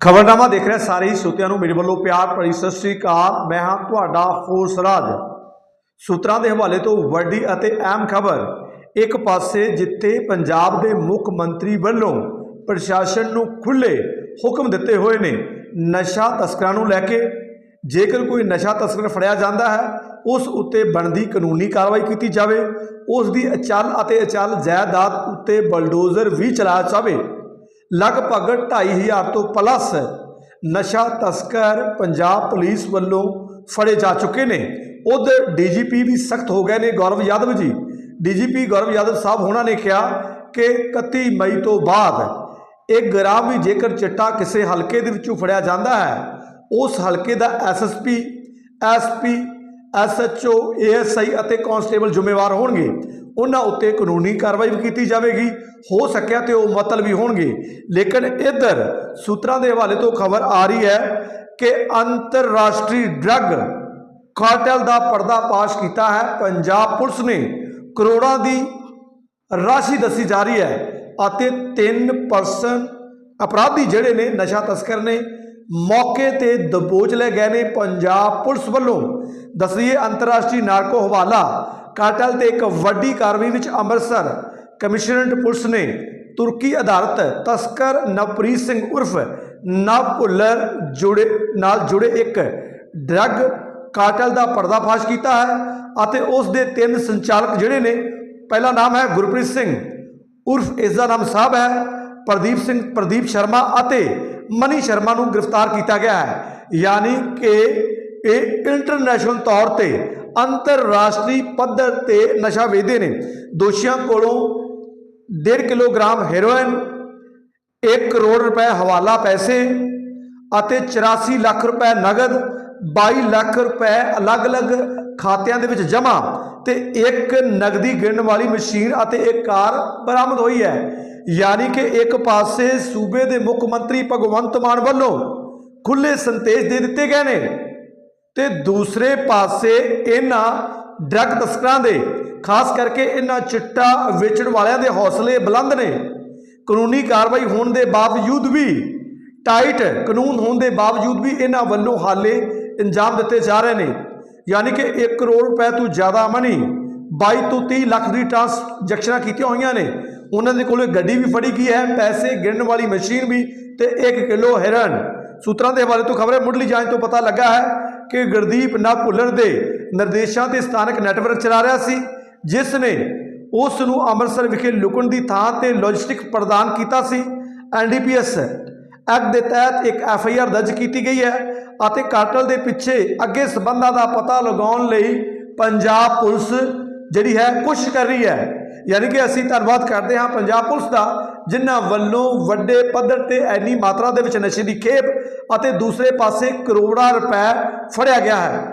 ਖਬਰਨਾਮਾ ਦੇਖ ਰਹੇ ਸਾਰੇ ਹੀ ਸਰੋਤਿਆਂ ਨੂੰ ਮੇਰੇ ਵੱਲੋਂ ਪਿਆਰ ਭਰੀ ਸਤਿ ਸ੍ਰੀ ਅਕਾਲ। ਮੈਂ ਹਾਂ ਤੁਹਾਡਾ ਹੋਸ ਰਾਜ। ਸੂਤਰਾਂ ਦੇ ਹਵਾਲੇ ਤੋਂ ਵੱਡੀ ਅਤੇ ਅਹਿਮ ਖਬਰ, ਇੱਕ ਪਾਸੇ ਜਿੱਥੇ ਪੰਜਾਬ ਦੇ ਮੁੱਖ ਮੰਤਰੀ ਵੱਲੋਂ ਪ੍ਰਸ਼ਾਸਨ ਨੂੰ ਖੁੱਲੇ ਹੁਕਮ ਦਿੱਤੇ ਹੋਏ ਨੇ ਨਸ਼ਾ ਤਸਕਰਾਂ ਨੂੰ ਲੈ ਕੇ, ਜੇਕਰ ਕੋਈ ਨਸ਼ਾ ਤਸਕਰ ਫੜਿਆ ਜਾਂਦਾ ਹੈ, ਉਸ ਉੱਤੇ ਬਣਦੀ ਕਾਨੂੰਨੀ ਕਾਰਵਾਈ ਕੀਤੀ ਜਾਵੇ, ਉਸ ਦੀ ਅਚਲ ਅਤੇ ਅਚਲ ਜਾਇਦਾਦ ਉੱਤੇ ਬਲਡੋਜ਼ਰ ਵੀ ਚਲਾਇਆ ਜਾਵੇ। ਲਗਭਗ 2500 ਤੋਂ ਪਲੱਸ ਨਸ਼ਾ ਤਸਕਰ ਪੰਜਾਬ ਪੁਲਿਸ ਵੱਲੋਂ ਫੜੇ ਜਾ ਚੁੱਕੇ ਨੇ। ਉਧਰ ਡੀਜੀਪੀ ਵੀ ਸਖਤ ਹੋ ਗਏ ਨੇ। ਗੌਰਵ ਯਾਦਵ ਜੀ, ਡੀਜੀਪੀ ਗੌਰਵ ਯਾਦਵ ਸਾਹਿਬ ਹੋਣਾ ਨੇ ਕਿਹਾ ਕਿ 31 ਮਈ ਤੋਂ ਬਾਅਦ ਇੱਕ ਗ੍ਰਾਮ ਵੀ ਜੇਕਰ ਚਿੱਟਾ ਕਿਸੇ ਹਲਕੇ ਦੇ ਵਿੱਚੋਂ ਫੜਿਆ ਜਾਂਦਾ ਹੈ, ਉਸ ਹਲਕੇ ਦਾ ਐਸਐਸਪੀ ਐਸਪੀ ਐਸਐਚਓ ਏਐਸਆਈ ਅਤੇ ਕਾਂਸਟੇਬਲ ਜ਼ਿੰਮੇਵਾਰ ਹੋਣਗੇ। ਉਹਨਾਂ ਉੱਤੇ ਕਾਨੂੰਨੀ ਕਾਰਵਾਈ ਵੀ ਕੀਤੀ ਜਾਵੇਗੀ। ਹੋ ਸਕਿਆ ਤੇ ਉਹ ਮਤਲ ਵੀ ਹੋਣਗੇ। ਲੇਕਿਨ ਇੱਧਰ ਸੂਤਰਾਂ ਦੇ ਹਵਾਲੇ ਤੋਂ ਖਬਰ ਆ ਰਹੀ ਹੈ ਕਿ ਅੰਤਰਰਾਸ਼ਟਰੀ ਡਰੱਗ ਕਾਰਟਲ ਦਾ ਪਰਦਾਫਾਸ਼ ਕੀਤਾ ਹੈ। ਪੰਜਾਬ ਪੁਲਿਸ ਨੇ ਕਰੋੜਾਂ ਦੀ ਰਾਸ਼ੀ ਦੱਸੀ ਜਾ ਰਹੀ ਹੈ ਅਤੇ 3% ਅਪਰਾਧੀ ਜਿਹੜੇ ਨੇ, ਨਸ਼ਾ ਤਸਕਰ ਨੇ, ਮੌਕੇ ਤੇ ਦਬੋਚ ਲਏ ਗਏ ਨੇ। ਪੰਜਾਬ ਪੁਲਿਸ ਵੱਲੋਂ ਦੱਸੀਏ ਅੰਤਰਰਾਸ਼ਟਰੀ ਨਾਰਕੋ ਹਵਾਲਾ ਕਾਟਲ ਤੇ ਇੱਕ ਵੱਡੀ ਕਾਰਵਾਈ ਵਿੱਚ ਅੰਮ੍ਰਿਤਸਰ ਕਮਿਸ਼ਨਰੇਟ ਪੁਲਿਸ ਨੇ ਤੁਰਕੀ ਆਧਾਰਿਤ ਤਸਕਰ ਨਵਪ੍ਰੀਤ ਸਿੰਘ ਉਰਫ ਨਵ ਭੁੱਲਰ ਜੁੜੇ, ਨਾਲ ਜੁੜੇ ਇੱਕ ਡਰੱਗ ਕਾਟਲ ਦਾ ਪਰਦਾਫਾਸ਼ ਕੀਤਾ ਹੈ ਅਤੇ ਉਸ ਦੇ ਤਿੰਨ ਸੰਚਾਲਕ ਜਿਹੜੇ ਨੇ, ਪਹਿਲਾ ਨਾਮ ਹੈ ਗੁਰਪ੍ਰੀਤ ਸਿੰਘ, ਉਰਫ ਇਸ ਦਾ ਨਾਮ ਸਾਹਿਬ ਹੈ, ਪ੍ਰਦੀਪ ਸਿੰਘ, ਪ੍ਰਦੀਪ ਸ਼ਰਮਾ ਅਤੇ ਮਨੀ ਸ਼ਰਮਾ ਨੂੰ ਗ੍ਰਿਫਤਾਰ ਕੀਤਾ ਗਿਆ ਹੈ। ਯਾਨੀ ਕਿ ਇਹ ਇੰਟਰਨੈਸ਼ਨਲ ਤੌਰ ਤੇ ਅੰਤਰਰਾਸ਼ਟਰੀ ਪੱਧਰ ਤੇ ਨਸ਼ਾ ਵੇਚਦੇ ਨੇ। ਦੋਸ਼ੀਆਂ ਕੋਲੋਂ 1.5 ਕਿਲੋਗ੍ਰਾਮ ਹੈਰੋਇਨ 1 ਕਰੋੜ ਰੁਪਏ ਹਵਾਲਾ ਪੈਸੇ ਅਤੇ 84 ਲੱਖ ਰੁਪਏ ਨਗਦ 22 ਲੱਖ ਰੁਪਏ ਅਲੱਗ-ਅਲੱਗ ਖਾਤਿਆਂ ਦੇ ਵਿੱਚ ਜਮ੍ਹਾਂ ਤੇ ਇੱਕ ਨਗਦੀ ਗਿਣਨ ਵਾਲੀ ਮਸ਼ੀਨ ਅਤੇ ਇੱਕ ਕਾਰ ਬਰਾਮਦ ਹੋਈ ਹੈ। ਯਾਨੀ ਕਿ ਇੱਕ ਪਾਸੇ ਸੂਬੇ ਦੇ ਮੁੱਖ ਮੰਤਰੀ ਭਗਵੰਤ ਮਾਨ ਵੱਲੋਂ ਖੁੱਲੇ ਸੰਦੇਸ਼ ਦੇ ਦਿੱਤੇ ਗਏ ਨੇ। ਤੇ ਦੂਸਰੇ ਪਾਸੇ ਇਹਨਾਂ ਡਰੱਗ ਤਸਕਰਾਂ ਦੇ, ਖਾਸ ਕਰਕੇ ਇਹਨਾਂ ਚਿੱਟਾ ਵੇਚਣ ਵਾਲਿਆਂ ਦੇ ਹੌਸਲੇ ਬੁਲੰਦ ਨੇ। ਕਾਨੂੰਨੀ ਕਾਰਵਾਈ ਹੋਣ ਦੇ ਬਾਵਜੂਦ ਵੀ, ਟਾਈਟ ਕਾਨੂੰਨ ਹੋਣ ਦੇ ਬਾਵਜੂਦ ਵੀ ਇਹਨਾਂ ਵੱਲੋਂ ਹਾਲੇ ਇੰਜਾਮ ਦਿੱਤੇ ਜਾ ਰਹੇ ਨੇ। ਯਾਨੀ ਕਿ 1 ਕਰੋੜ ਰੁਪਏ ਤੋਂ ਜ਼ਿਆਦਾ ਮਨੀ 22 ਤੋਂ 30 ਲੱਖ ਦੀ ਟ੍ਰਾਂਸਜੈਕਸ਼ਨਾਂ ਕੀਤੀਆਂ ਹੋਈਆਂ ਨੇ। ਉਹਨਾਂ ਦੇ ਕੋਲ ਗੱਡੀ ਵੀ ਫੜੀ ਗਈ ਹੈ, ਪੈਸੇ ਗਿਣਨ ਵਾਲੀ ਮਸ਼ੀਨ ਵੀ ਤੇ 1 ਕਿਲੋ ਹੈਰਨ। ਸੂਤਰਾਂ ਦੇ ਹਵਾਲੇ ਤੋਂ ਖਬਰ ਹੈ ਮੁੱਢਲੀ ਜਾਂਚ ਤੋਂ ਪਤਾ ਲੱਗਾ ਹੈ ਕਿ ਗੁਰਦੀਪ ਨਾ ਭੁੱਲਰ ਦੇ ਨਿਰਦੇਸ਼ਾਂ ਤੇ ਸਥਾਨਕ ਨੈਟਵਰਕ ਚਲਾ ਰਿਹਾ ਸੀ, ਜਿਸ ਨੇ ਉਸ ਨੂੰ ਅੰਮ੍ਰਿਤਸਰ ਵਿਖੇ ਲੁਕਣ ਦੀ ਥਾਂ ਤੇ ਲੌਜਿਸਟਿਕ ਪ੍ਰਦਾਨ ਕੀਤਾ ਸੀ। ਐਨਡੀਪੀਐਸ ਐਕਟ ਦੇ ਤਹਿਤ ਇੱਕ ਐਫ ਆਈ ਆਰ ਦਰਜ ਕੀਤੀ ਗਈ ਹੈ ਅਤੇ ਕਾਟਲ ਦੇ ਪਿੱਛੇ ਅੱਗੇ ਸਬੰਧਾਂ ਦਾ ਪਤਾ ਲਗਾਉਣ ਲਈ ਪੰਜਾਬ ਪੁਲਿਸ ਜਿਹੜੀ ਹੈ ਕੋਸ਼ਿਸ਼ ਕਰ ਰਹੀ ਹੈ। ਯਾਨੀ ਕਿ ਅਸੀਂ ਧੰਨਵਾਦ ਕਰਦੇ ਹਾਂ ਪੰਜਾਬ ਪੁਲਿਸ ਦਾ, ਜਿਨ੍ਹਾਂ ਵੱਲੋਂ ਵੱਡੇ ਪੱਧਰ ਤੇ ਐਨੀ ਮਾਤਰਾ ਦੇ ਵਿੱਚ ਨਸ਼ੇ ਦੀ ਖੇਪ ਅਤੇ ਦੂਸਰੇ ਪਾਸੇ ਕਰੋੜਾਂ ਰੁਪਏ ਫੜਿਆ ਗਿਆ ਹੈ।